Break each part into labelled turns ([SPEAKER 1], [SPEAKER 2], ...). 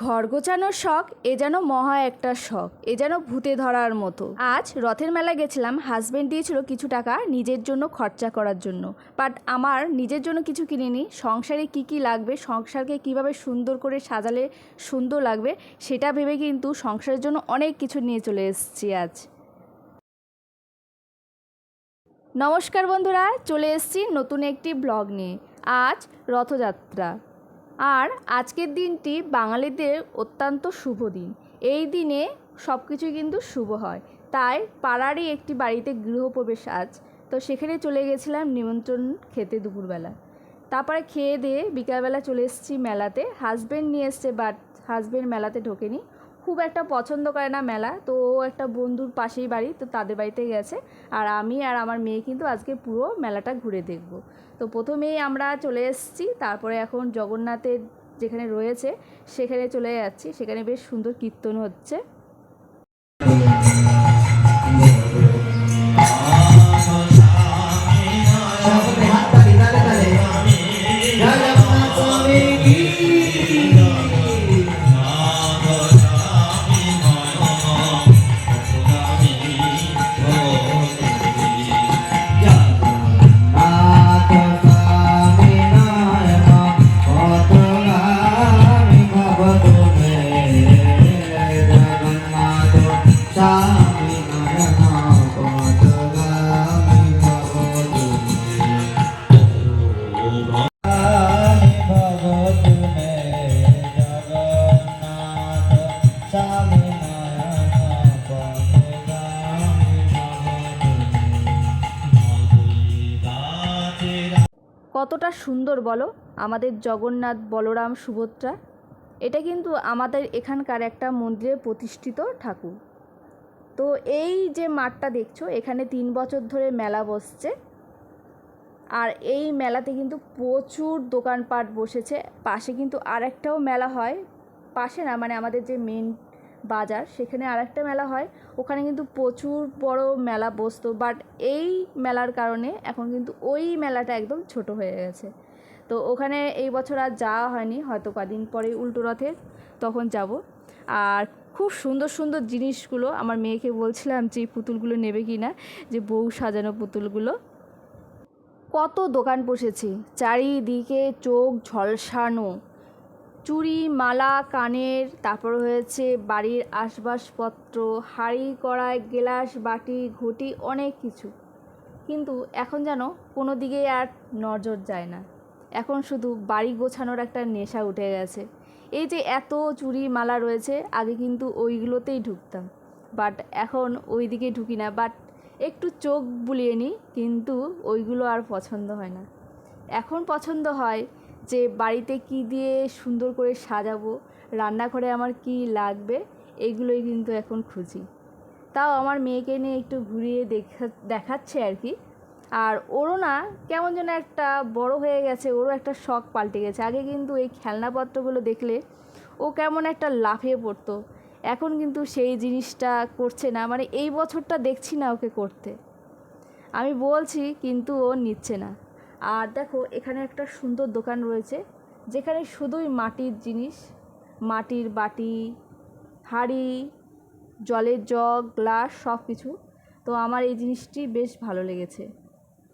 [SPEAKER 1] ঘর গোছানোর শখ, এ যেন মহা একটা শখ, এ যেন ভূতে ধরার মতো। আজ রথের মেলা গেছিলাম হাজবেন্ড দিয়েছিল কিছু টাকা নিজের জন্য খরচা করার জন্য। বাট আমার নিজের জন্য কিছু কিনিনি, সংসারে কি কি লাগবে, সংসারকে কীভাবে সুন্দর করে সাজালে সুন্দর লাগবে, সেটা ভেবে কিন্তু সংসারের জন্য অনেক কিছু নিয়ে চলে এসেছি আজ। নমস্কার বন্ধুরা, চলে এসেছি নতুন একটি ব্লগ নিয়ে। আজ রথযাত্রা। আর আজকের দিনটি বাঙালিদের অত্যন্ত শুভ দিন। এই দিনে সব কিছুই কিন্তু শুভ হয়। তাই পাড়ারই একটি বাড়িতে গৃহপ্রবেশ আজ। তো সেখানে চলে গেছিলাম নিমন্ত্রণ খেতে দুপুরবেলা। তারপরে খেয়ে দিয়ে বিকালবেলা চলে এসেছি মেলাতে। হাজব্যান্ড নিয়ে এসছে বাট হাজব্যান্ড মেলাতে ঢোকেনি। খুব একটা পছন্দ করে না মেলা, তো ও একটা বন্ধুর পাশেই বাড়ি, তো তাদের বাড়িতে গেছে। আর আমি আর আমার মেয়ে কিন্তু আজকে পুরো মেলাটা ঘুরে দেখব। তো প্রথমেই আমরা চলে এসেছি, তারপরে এখন জগন্নাথের যেখানে রয়েছে, সেখানে চলে যাচ্ছি। সেখানে বেশ সুন্দর কীর্তন হচ্ছে। কতটা সুন্দর বলো আমাদের জগন্নাথ, বলরাম, সুভদ্রা। এটা কিন্তু আমাদের এখানকার একটা মন্দিরে প্রতিষ্ঠিত ঠাকুর। তো এই যে মাঠটা দেখছ, এখানে তিন বছর ধরে মেলা বসছে। আর এই মেলাতে কিন্তু প্রচুর দোকানপাট বসেছে। পাশে কিন্তু আরেকটাও মেলা হয়। পাশে না মানে আমাদের যে মেন বাজার, সেখানে আরেকটা মেলা হয়। ওখানে কিন্তু প্রচুর বড় মেলা বসতো। বাট এই মেলার কারণে এখন কিন্তু ওই মেলাটা একদম ছোট হয়ে গেছে। তো ওখানে এই বছর আর যাওয়া হয়নি। হয়তো কদিন পরে উল্টো রথের তখন যাব। আর খুব সুন্দর সুন্দর জিনিসগুলো আমার মেয়েকে বলছিলাম যে এই পুতুলগুলো নেবে কি না যে বউ সাজানো পুতুলগুলো। কত দোকান বসেছে, চারিদিকে চোখ ঝলসানো। চুড়ি, মালা, কানের, তারপর হয়েছে বাড়ির আসবাসপত্র, হাঁড়ি, কড়াই, গ্লাস, বাটি, ঘটি, অনেক কিছু। কিন্তু এখন যেন কোনো দিকে আর নজর যায় না। এখন শুধু বাড়ি গোছানোর একটা নেশা উঠে গেছে। এই যে এত চুড়ি মালা রয়েছে, আগে কিন্তু ওইগুলোতেই ঢুকতাম। বাট এখন ওই দিকে ঢুকি না। বাট একটু চোখ বুলিয়ে নিই, কিন্তু ওইগুলো আর পছন্দ হয় না। এখন পছন্দ হয় যে বাড়িতে কি দিয়ে সুন্দর করে সাজাবো, রান্নাঘরে আমার কি লাগবে, এগুলোই কিন্তু এখন খুঁজি। তাও আমার মেয়েকে নিয়ে একটু ঘুরিয়ে দেখা দেখাচ্ছে আর কি। আর ওরও না কেমন যেন একটা বড় হয়ে গেছে, ওরও একটা শখ পাল্টে গেছে। আগে কিন্তু এই খেলনাপত্রগুলো দেখলে ও কেমন একটা লাফিয়ে পড়তো, এখন কিন্তু সেই জিনিসটা করছে না। মানে এই বছরটা দেখছি না ওকে করতে। আমি বলছি কিন্তু ও নিচ্ছে না। আর দেখো, এখানে একটা সুন্দর দোকান রয়েছে, যেখানে শুধুই মাটির জিনিস, মাটির বাটি, হাঁড়ি, জলের জগ, গ্লাস সব কিছু তো আমার এই জিনিসটি বেশ ভালো লেগেছে।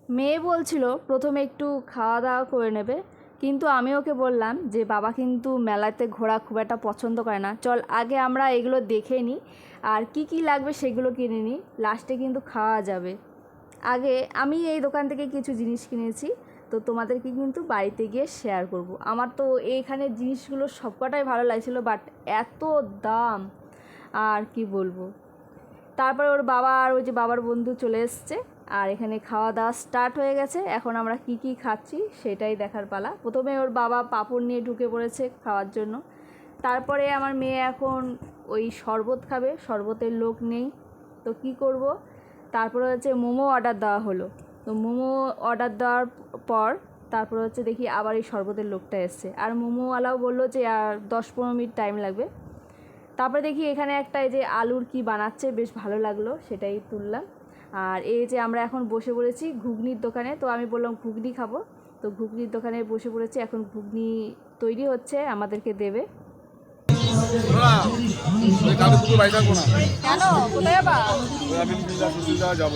[SPEAKER 1] মেয়ে বলছিল, প্রথমে একটু খাওয়া দাওয়া করে নেবে। কিন্তু আমি ওকে বললাম যে, বাবা কিন্তু মেলাতে ঘোরা খুব একটা পছন্দ করে না। চল, আগে আমরা এগুলো দেখে নিই আর কি কি লাগবে সেগুলো কিনে নিই লাস্টে কিন্তু খাওয়া যাবে। আগে আমি এই দোকান থেকে কিছু জিনিস কিনেছি। তো তোমাদেরকে কিন্তু বাড়িতে গিয়ে শেয়ার করব। আমার তো এইখানে জিনিসগুলো সবকটাই ভালো লাগছিল বাট এত দাম। আর কি বলব? তারপরে ওর বাবা আর ওই যে বাবার বন্ধু চলে এসছে। আর এখানে খাওয়া দাওয়া স্টার্ট হয়ে গেছে। এখন আমরা কি কি খাচ্ছি সেটাই দেখার পালা। প্রথমে ওর বাবা পাঁপড় নিয়ে ঢুকে পড়েছে খাওয়ার জন্য। তারপরে আমার মেয়ে এখন ওই শরবত খাবে, শরবতের লোক নেই। তো কি করব? তারপরে হচ্ছে মোমো অর্ডার দেওয়া হলো। তো মোমো অর্ডার দেওয়ার পর তারপরে হচ্ছে দেখি আবার এই শরবতের লোকটা এসছে। আর মোমোওয়ালাও বলল যে, আর দশ পনেরো মিনিট টাইম লাগবে। তারপরে দেখি এখানে একটা এই যে আলুর কি বানাচ্ছে, বেশ ভালো লাগল, সেটাই তুললাম। আর এই যে আমরা এখন বসে পড়েছি ঘুগনির দোকানে, তো আমি বললাম ঘুগনি খাব। তো ঘুগনির দোকানে বসে পড়েছি, এখন ঘুগনি তৈরি হচ্ছে, আমাদেরকে দেবে।
[SPEAKER 2] না ওই কালকে দুপুর বাড়ি থাকব না
[SPEAKER 3] কেন কোথায় যাবা
[SPEAKER 2] ওই আমি দিদা সুবিধা যাব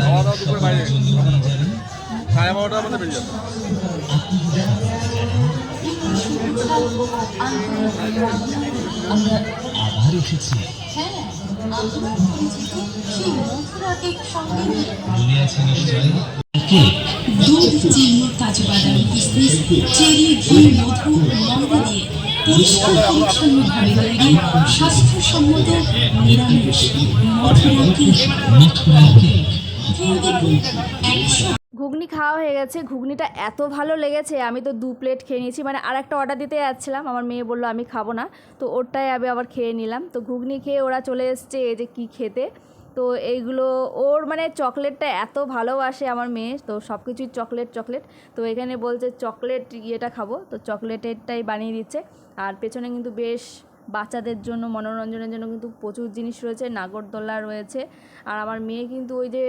[SPEAKER 2] খাওয়া দাওয়া দুপুরে বাইরে সাড়ে বারোটার মধ্যে বেরিয়ে যাব
[SPEAKER 4] সঙ্গে
[SPEAKER 5] মনে আছে নিশ্চয়ই?
[SPEAKER 4] দুধ চিনি কাজু বাদাম কিশমিশ চেরি ঘি মধু মন্দ দিয়ে পরিষ্কার পরিচ্ছন্নভাবে তৈরি স্বাস্থ্যসম্মত নিরামিষ মথুরা কেক
[SPEAKER 5] মথুরা কেক
[SPEAKER 4] একশো
[SPEAKER 3] ঘুগনি খাওয়া হয়ে গেছে। ঘুগনিটা এত ভালো লেগেছে, আমি তো দু প্লেট খেয়ে নিয়েছি। মানে আর একটা অর্ডার দিতে যাচ্ছিলাম, আমার মেয়ে বলল, আমি খাব না। তো ওরটাই আমি আবার খেয়ে নিলাম। তো ঘুগনি খেয়ে ওরা চলে এসছে এই যে কী খেতে। তো এইগুলো ওর মানে চকলেটটা এত ভালোবাসে আমার মেয়ে, তো সব কিছুই চকলেট চকলেট। তো এখানে বলছে চকলেট ইয়েটা খাব। তো চকলেটেরটাই বানিয়ে দিচ্ছে। আর পেছনে কিন্তু বেশ বাচ্চাদের জন্য, মনোরঞ্জনের জন্য কিন্তু প্রচুর জিনিস রয়েছে নাগরদোল্লা রয়েছে। আর আমার মেয়ে কিন্তু ওই যে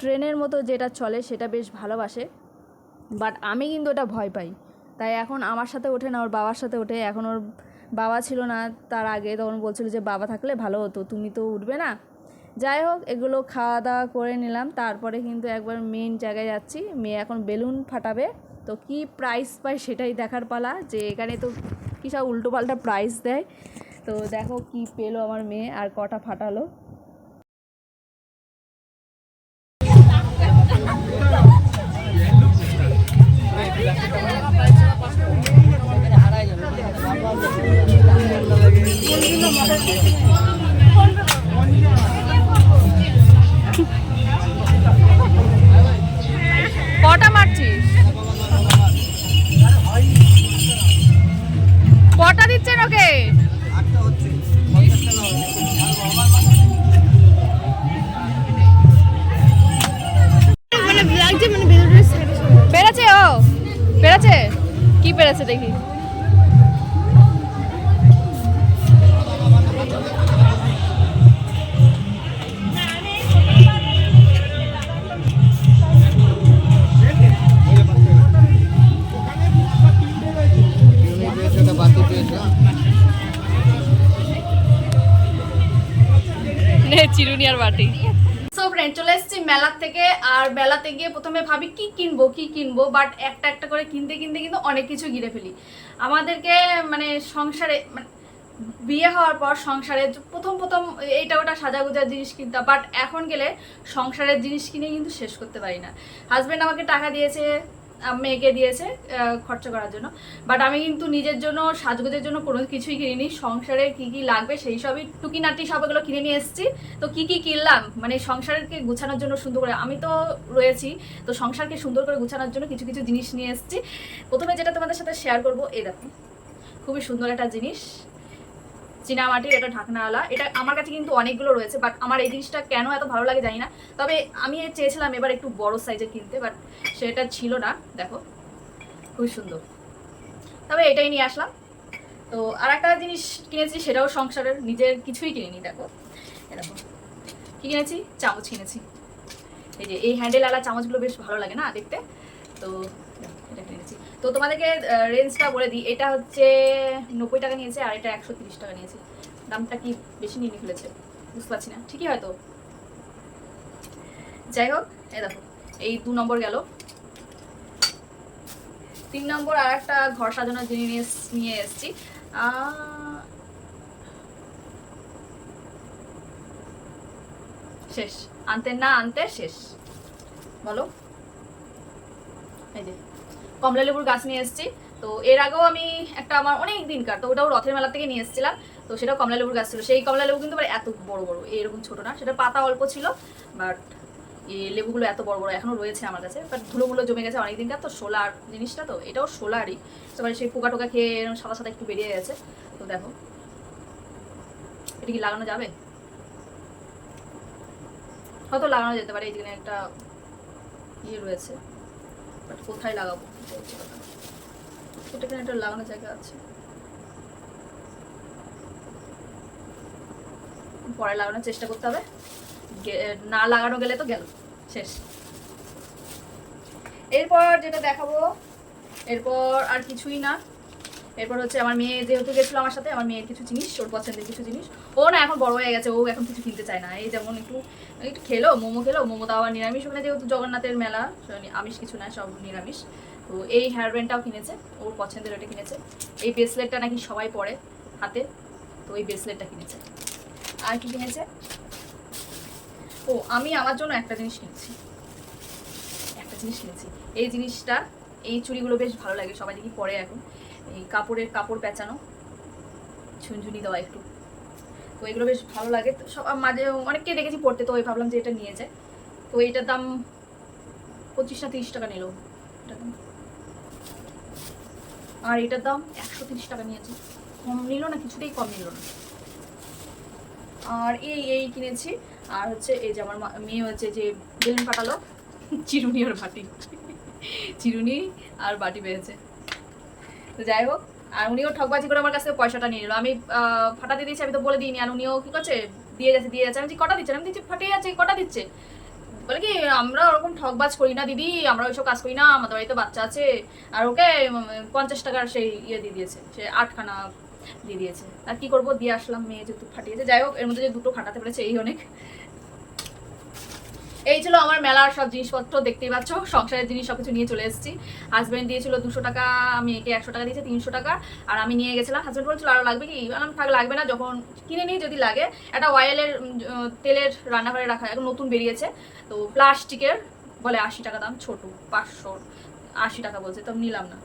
[SPEAKER 3] ট্রেনের মতো যেটা চলে সেটা বেশ ভালোবাসে বাট আমি কিন্তু ওটা ভয় পাই। তাই এখন আমার সাথে ওঠে না, ওর বাবার সাথে ওঠে। এখন ওর বাবা ছিল না, তার আগে তখন বলছিল যে, বাবা থাকলে ভালো হতো, তুমি তো উঠবে না। যাই হোক, এগুলো খাওয়া দাওয়া করে নিলাম। তারপরে কিন্তু একবার মেন জায়গায় যাচ্ছি। মেয়ে এখন বেলুন ফাটাবে। তো কি প্রাইস পায় সেটাই দেখার পালা, যে এখানে তো কী সব উল্টোপাল্টা প্রাইস দেয়। তো দেখো কি পেল আমার মেয়ে, আর কটা ফাটালো। থেকে আর বেলাতে গিয়ে প্রথমে ভাবি, কি কিনবো কি কিনবো? বাট একটা একটা করে কিনতে কিনতে কিন্তু অনেক কিছু গিরে ফেলি। আমাদেরকে মানে সংসারে মানে বিয়ে হওয়ার পর সংসারে প্রথম প্রথম এইটা ওটা সাজাগুজার জিনিস কিনতাম বাট এখন গেলে সংসারের জিনিস কিনে কিন্তু শেষ করতে পারি না। হাজব্যান্ড আমাকে টাকা দিয়েছে মেয়েকে দিয়েছে খরচা করার জন্য। বাট আমি কিন্তু নিজের জন্য, সাজগোজের জন্য কোনো কিছুই কিনিনি। সংসারে কি কি লাগবে সেই সবই টুকিনাটি সবগুলো কিনে নিয়ে এসেছি। তো কি কি কিনলাম? মানে সংসারকে গুছানোর জন্য সুন্দর করে, আমি তো রয়েছি, তো সংসারকে সুন্দর করে গুছানোর জন্য কিছু কিছু জিনিস নিয়ে এসেছি। প্রথমে যেটা তোমাদের সাথে শেয়ার করব, এই দেখো। খুবই সুন্দর একটা জিনিস। চীনামাটির এটা ঢাকনাওয়ালা, এটা আমার কাছে কিন্তু অনেকগুলো রয়েছে বাট আমার এই জিনিসটা কেন এত ভালো লাগে জানি না। তবে আমি চেয়েছিলাম এবার একটু বড় সাইজের কিনতে বাট সেটা ছিল না, দেখো খুবই সুন্দর। তবে এটাই নিয়ে আসলাম। তো আর একটা জিনিস কিনেছি, সেটাও সংসারের, নিজের কিছুই কিনিনি, দেখো। এরকম কি কিনেছি? চামচ কিনেছি। এই যে, এই হ্যান্ডেল আলা চামচগুলো বেশ ভালো লাগে না দেখতে? তো এটা কিনেছি। তো তোমাদেরকে রেঞ্জটা বলে দিই। এটা হচ্ছে নব্বই টাকা নিয়েছে আর এটা একশো তিরিশ টাকা নিয়েছে। দামটা কি বেশি নিয়ে ফেলেছে? বুঝতে পারছি না। ঠিকই হয়তো। যাই হোক এই দেখো, এই দু নম্বর গেল। তিন নম্বর আর একটা ঘর সাজানোর জিনিস নিয়ে এসেছি। শেষ। আনতে না আনতে শেষ। বলো। এই যে। কমলা লেবুর গাছ নিয়ে এসেছি। তো এর আগেও আমি একটা আমার অনেক দিনকার তো ওটাও রথের মেলা থেকে নিয়ে এসেছিলাম। তো সেটাও কমলা লেবুর গাছ ছিল। সেই কমলা লেবু কিন্তু এত বড় বড় এরকম ছোট না। সেটা পাতা অল্প ছিল বাট এই লেবুগুলো এত বড় বড় এখনও রয়েছে আমার কাছে। বাট ধুলোগুলো জমে গেছে অনেক দিনকার তো সোলার জিনিসটা তো, এটাও সোলারই। তারপরে সেই পোকা টোকা খেয়ে এরকম সাদা সাদা একটু বেরিয়ে গেছে। তো দেখো, এটা কি লাগানো যাবে? হয়তো লাগানো যেতে পারে, এই এইখানে একটা ইয়ে রয়েছে বাট কোথায় লাগাবো? এখানে একটা লাগানোর জায়গা আছে। পরে লাগানোর চেষ্টা করতে হবে। না লাগানো গেলে তো গেল। শেষ। এরপর যেটা দেখাবো, এরপর আর কিছুই না। এরপর হচ্ছে আমার মেয়ে যেহেতু গেছিল আমার সাথে, আমার মেয়ের কিছু জিনিস, ওর পছন্দের কিছু জিনিস। ও না এখন বড় হয়ে গেছে, ও এখন কিছু কিনতে চায় না। এই যেমন একটু একটু খেলো, মোমো খেলো, মোমো আবার নিরামিষ। ওখানে যেহেতু জগন্নাথের মেলা আমিষ কিছু না, সব নিরামিষ। তো এই হেয়ার ব্যান্ডটাও কিনেছে, ওর পছন্দের ওটা কিনেছে। এই ব্রেসলেটটা নাকি সবাই পরে হাতে, তো এই ব্রেসলেটটা কিনেছে। আর কি কিনেছে? ও, আমি আমার জন্য একটা জিনিস কিনেছি। একটা জিনিস কিনেছি। এই জিনিসটা, এই চুড়িগুলো বেশ ভালো লাগে, সবাই দেখি পরে এখন। এই কাপড়ের কাপড় পেঁচানো, ঝুনঝুনি দেওয়া একটু। তো এগুলো বেশ ভালো লাগে। তো সব, মাঝে অনেককে দেখেছি পড়তে তো ওই ভাবলাম যে এটা নিয়ে যায় তো এইটার দাম পঁচিশ না তিরিশ টাকা নিল এটার আর এটার দাম একশো তিরিশ টাকা নিয়েছে। কম নিল না কিছুতেই কম নিল না। আর এই এই কিনেছি। আর হচ্ছে এই যে আমার মেয়ে হচ্ছে যে বেলুন পাঠালো চিরুনি আর বাটি। চিরুনি আর বাটি পেয়েছে। তো যাই হোক আর উনিও ঠকবাজি করে আমার কাছে পয়সাটা নিয়ে নিল। আমি ফাটাতে দিয়েছি আমি তো বলে দিইনি। আর উনিও কি করছে? দিয়ে যাচ্ছে দিয়ে যাচ্ছে। আমি বলছি, কটা দিচ্ছে আমি দিচ্ছি ফাটিয়ে যাচ্ছে কটা দিচ্ছে? বলে কি, আমরা ওরকম ঠকবাজ করি না দিদি, আমরা ওইসব কাজ করি না, আমাদের বাড়িতে বাচ্চা আছে। আর ওকে পঞ্চাশ টাকার সেই ইয়ে দিয়ে দিয়েছে, সে আটখানা দিয়ে দিয়েছে। আর কি করব? দিয়ে আসলাম, মেয়ে যেহেতু ফাটিয়েছে। যাই হোক, এর মধ্যে যে দুটো ফাটাতে পেরেছে, এই অনেক। এই ছিল আমার মেলার সব জিনিসপত্র, দেখতেই পাচ্ছ, সংসারের জিনিস সব কিছু নিয়ে চলে এসেছি। হাজব্যান্ড দিয়েছিল দুশো টাকা, আমি একে একশো টাকা দিয়েছি, তিনশো টাকা, আর আমি নিয়ে গেছিলাম। হাজব্যান্ড বলছিল আরও লাগবে কি? বললাম, থাক, লাগবে না, যখন কিনে নিই, যদি লাগে। একটা অয়েলের তেলের রান্নাঘরে রাখা, এখন নতুন বেরিয়েছে। তো প্লাস্টিকের, বলে আশি টাকা দাম, ছোট, পাঁচশো আশি টাকা বলছে, তো নিলাম না।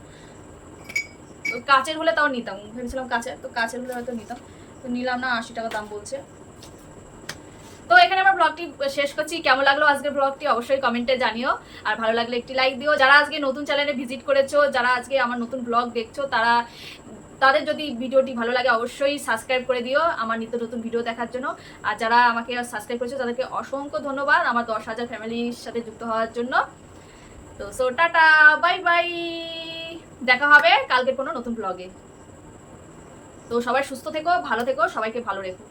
[SPEAKER 3] কাচের হলে তাও নিতাম, ভেবেছিলাম কাচের, তো কাচের হলে হয়তো নিতাম। তো নিলাম না, আশি টাকা দাম বলছে। তো এখানে আমার ব্লগটি শেষ করছি। কেমন লাগল আজকের ব্লগটি অবশ্যই কমেন্টে জানিও। আর ভালো লাগলে একটি লাইক দিও। যারা আজকে নতুন চ্যানেলে ভিজিট করেছ, যারা আজকে আমার নতুন ব্লগ দেখছ, তারা, তাদের যদি ভিডিওটি ভালো লাগে অবশ্যই সাবস্ক্রাইব করে দিও আমার নিত্য নতুন ভিডিও দেখার জন্য। আর যারা আমাকে সাবস্ক্রাইব করেছ, তাদেরকে অসংখ্য ধন্যবাদ আমার দশ হাজার ফ্যামিলির সাথে যুক্ত হওয়ার জন্য। তো সো টাটা বাই বাই দেখা হবে কালকের কোনো নতুন ব্লগে তো সবাই সুস্থ থেকো, ভালো থেকো, সবাইকে ভালো রেখো।